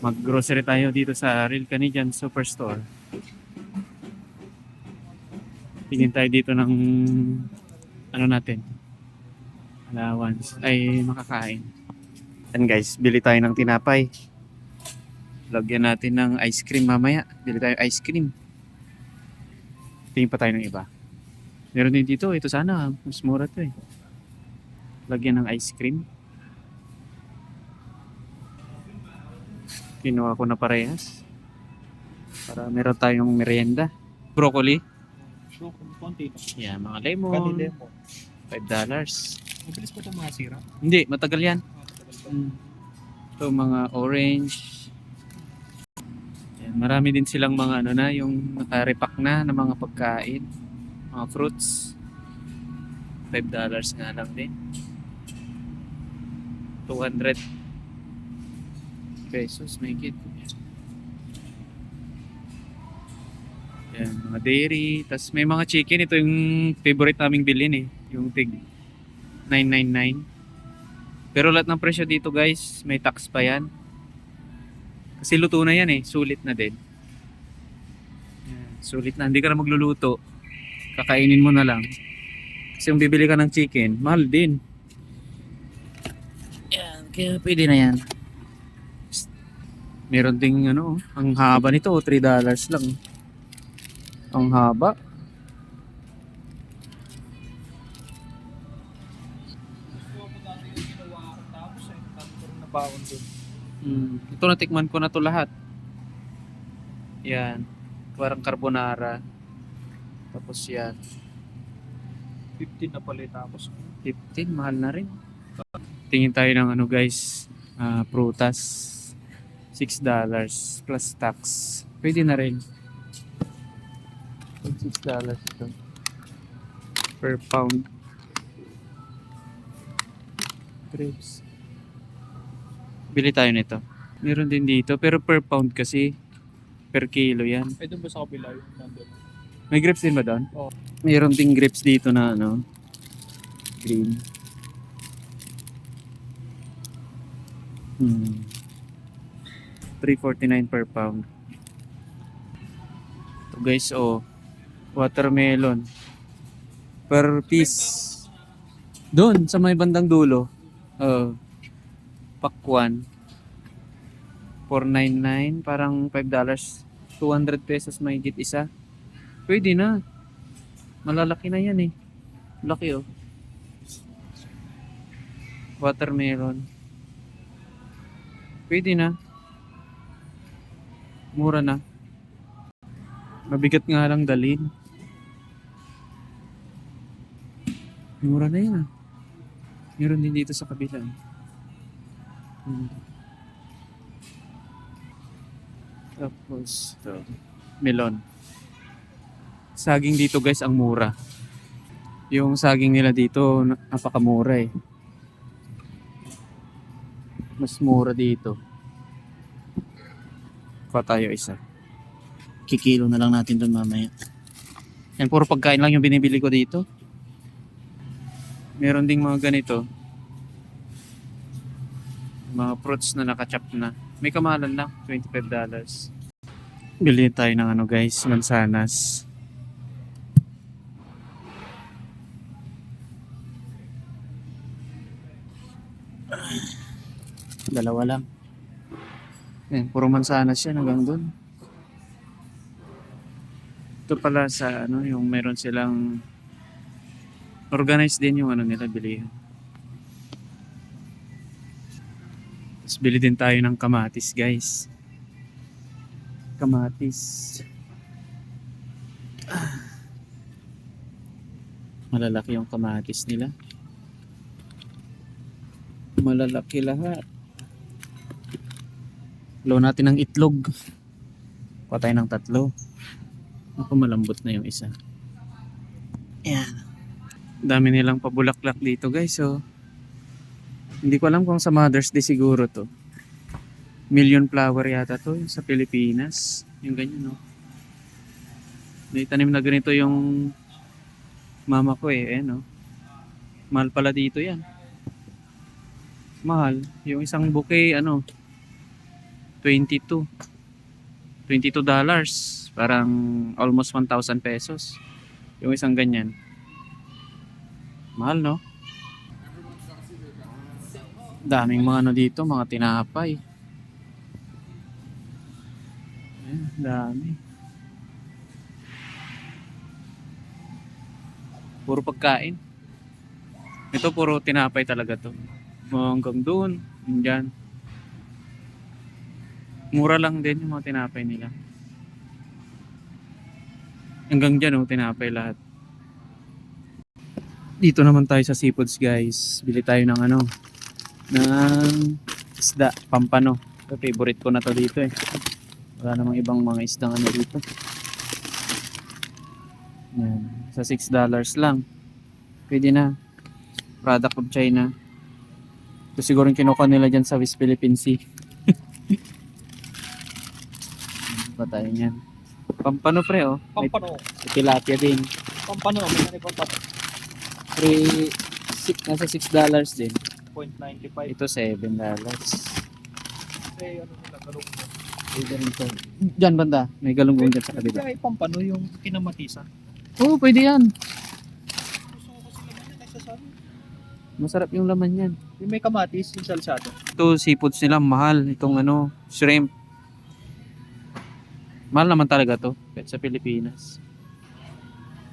Mag-grocery tayo dito sa Real Canadian Superstore. Tingin tayo dito ng ano natin allowance ay makakain. And guys, bili tayo ng tinapay. Lagyan natin ng ice cream mamaya. Bili tayo ice cream. Tingin pa tayo ng iba. Meron din dito. Ito sana. Mas mura to eh. Lagyan ng ice cream. Kinuha ko na parehas. Para meron tayong merienda. Broccoli. Bro, kung konti. Yeah, mga lemon. lemon. $5. dollars. Mabilis pa ito mga sira. Hindi, matagal yan. Ah, tagal pa. Mm. Ito mga orange. Yan, marami din silang mga ano na, yung naka-repack na ng mga pagkain. Mga fruits. $5 dollars nga lang din. 200 pesos, make it. Yan, mga dairy. Tapos may mga chicken. Ito yung favorite naming bilhin eh. Yung tig 999. Pero lahat ng presyo dito guys, may tax pa yan. Kasi luto na yan eh, sulit na din. Yan, sulit na, hindi ka na magluluto. Kakainin mo na lang. Kasi kung bibili ka ng chicken, mahal din. Yan, kaya pwede na yan. Meron ding ano, ang haba nito, $3 dollars lang. Ang haba. Baon dun. Mm, ito natikman ko na to lahat. Yan. Parang carbonara. Tapos yan. 15 na pala tapos. 15, mahal na rin. Tingin tayo ng ano guys, ah, prutas. 6 dollars plus tax. Pwede na rin. 6 dollars ito. Per pound. Grapes. Bili tayo nito. Meron din dito, pero per pound kasi. Per kilo yan. Ay doon ba sa kabila yung nandun? May grapes din ba doon? Oo. Mayroon ding grapes dito na ano, green. Hmm. 349 per pound. Ito guys, oh. Watermelon. Per piece. Doon, sa may bandang dulo. Oh. Pakwan. 499, parang 5 dollars. 200 pesos may isa. Pwede na. Malalaki na yan eh. Laki oh. Watermelon. Pwede na. Mura na. Mabigat nga lang dalhin. Mura na yan ah. Meron din dito sa kabila. Hmm. Tapos, ito. Melon saging dito guys ang mura. Yung saging nila dito na- napakamura eh. Mas mura dito. Pa tayo isa. Kikilo na lang natin doon mamaya. Yan puro pagkain lang yung binibili ko dito. Meron ding mga ganito. Mga fruits na nakachap na. May kamahalan lang, $25. Bili tayo ng ano guys, mansanas. Dalawa lang. Yan, puro mansanas yan hanggang doon. Ito pala sa ano, yung meron silang organized din yung ano nila bilihan. Tapos bili din tayo ng kamatis, guys. Kamatis. Ah. Malalaki yung kamatis nila. Malalaki lahat. Lo natin ng itlog. Patay ng tatlo. Ako malambot na yung isa. Ayan. Dami nilang pabulaklak dito guys. So, hindi ko alam kung sa Mother's Day siguro to. Million flower yata to sa Pilipinas. Yung ganyan no. May tanim na ganito yung mama ko eh. Eh no. Mahal pala dito yan. Mahal. Yung isang bouquet ano 22. 22 dollars. Parang almost 1,000 pesos. Yung isang ganyan. Mahal, no? Daming mga ano dito, mga tinapay. Ayan, dami. Puro pagkain. Ito puro tinapay talaga to. Hanggang doon, dyan. Mura lang din yung mga tinapay nila. Hanggang dyan oh, tinapay lahat. Dito naman tayo sa seafoods guys. Bili tayo ng ano, ng isda, pampano. Ito, favorite ko na to dito eh. Wala namang ibang mga isdang ano dito. Yan. Sa 6 dollars lang. Pwede na. Product of China. Ito siguro yung kinuha nila dyan sa West Philippine Sea. Ano ba tayo niyan? Pampano pre oh. May Pampano. tilapia din. Pampano. May ano pampano. Pre, six, nasa 6 dollars din. 0.95. Ito 7 dollars. Kasi ano nila, rin to. Diyan banda, may galunggong dyan sa kabila. Kaya pampano yung kinamatisa. Oo, pwede yan. Nagsasabi. Masarap yung laman yan. Yung may kamatis, yung salsado. Ito, seafoods nila, mahal. Itong ano, shrimp. Mahal naman talaga to, sa Pilipinas.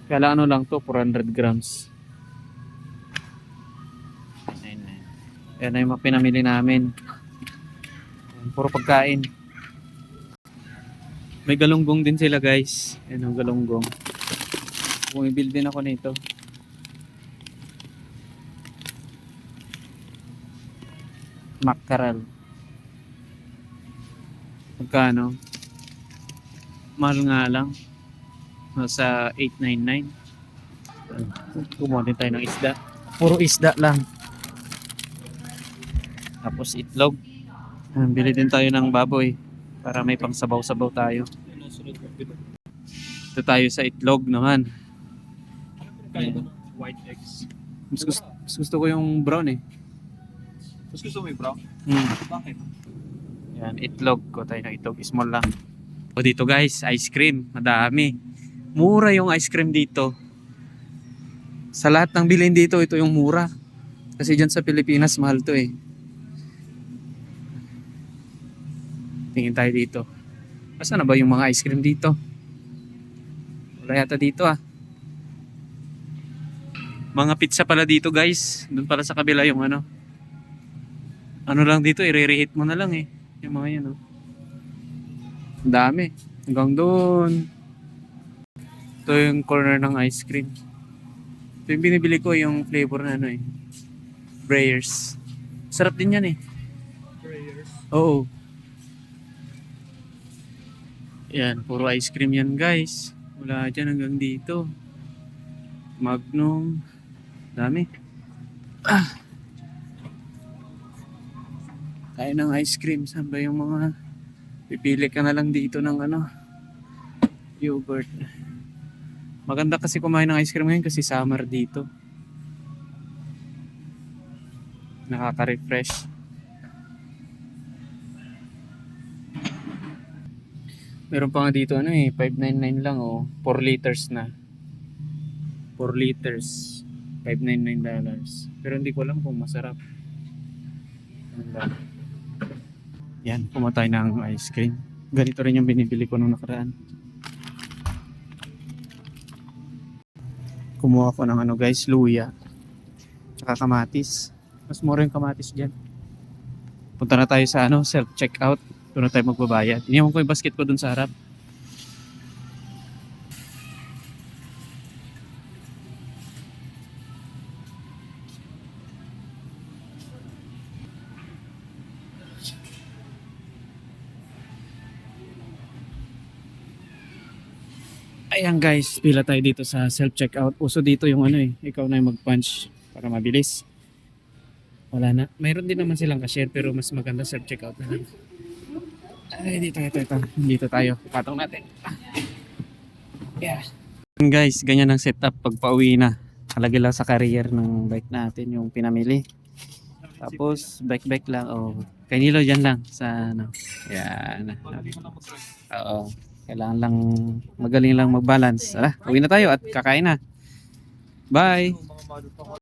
Kaya lang ano lang to, 400 grams. Ayun na. Yan na yung pinamili namin. Ayan, Puro pagkain. May galunggong din sila guys. Yan ang galunggong. Bumibil din ako nito. Mackerel. Magkano? Mahal nga lang. Nasa 899. Kumuha din tayo ng isda. Puro isda lang. Tapos itlog. Bili din tayo ng baboy. Para may pang sabaw-sabaw tayo. Ito tayo sa itlog naman. Ano white eggs? Mas gusto, mas gusto ko yung brown eh. Mas gusto mo yung brown? Hmm. Bakit? Yan, itlog ko tayo ng itlog. Small lang. O dito guys, ice cream. Madami. Mura yung ice cream dito. Sa lahat ng bilhin dito, ito yung mura. Kasi dyan sa Pilipinas, mahal to eh. Tingin tayo dito. Asa na ba yung mga ice cream dito? Wala yata dito ah. Mga pizza pala dito guys. Doon pala sa kabila yung ano. Ano lang dito, i-reheat mo na lang eh. Yung mga yan, oh. Ang dami. Hanggang doon. Ito yung corner ng ice cream. Ito yung binibili ko, yung flavor na ano eh. Breyers. Sarap din yan eh. Prayers. Oo. Yan, puro ice cream yan guys. Wala dyan hanggang dito. Magnum. Dami. Ah. Tayo ng ice cream. Saan ba yung mga... Pipili ka na lang dito ng ano... Yogurt. Maganda kasi kumain ng ice cream ngayon kasi summer dito. Nakaka-refresh. Meron pa nga dito ano eh, 599 lang oh. 4 liters na. 4 liters. 599 dollars. Pero hindi ko alam kung masarap. Ano ba? Yan, pumatay ng ice cream. Ganito rin yung binibili ko nung nakaraan. Kumuha ko ng ano guys, luya. Tsaka kamatis. Mas mura yung kamatis dyan. Punta na tayo sa ano, self-checkout. Doon na tayo magbabayad. Iniwan ko yung basket ko dun sa harap. Ayan guys, pila tayo dito sa self-checkout. Uso dito yung ano eh, ikaw na yung mag-punch para mabilis. Wala na. Mayroon din naman silang cashier pero mas maganda self-checkout na lang. Ay, dito, ito, ito. Dito tayo. Patong natin. Ah. Yeah. Guys, ganyan ang setup pag pauwi na. Kalagay lang sa carrier ng bike natin yung pinamili. Tapos, bike-bike lang. Oh. Kay Nilo dyan lang sa ano. Yan. Oo. Kailangan lang magaling lang mag-balance. Tara, uwi na tayo at kakain na. Bye!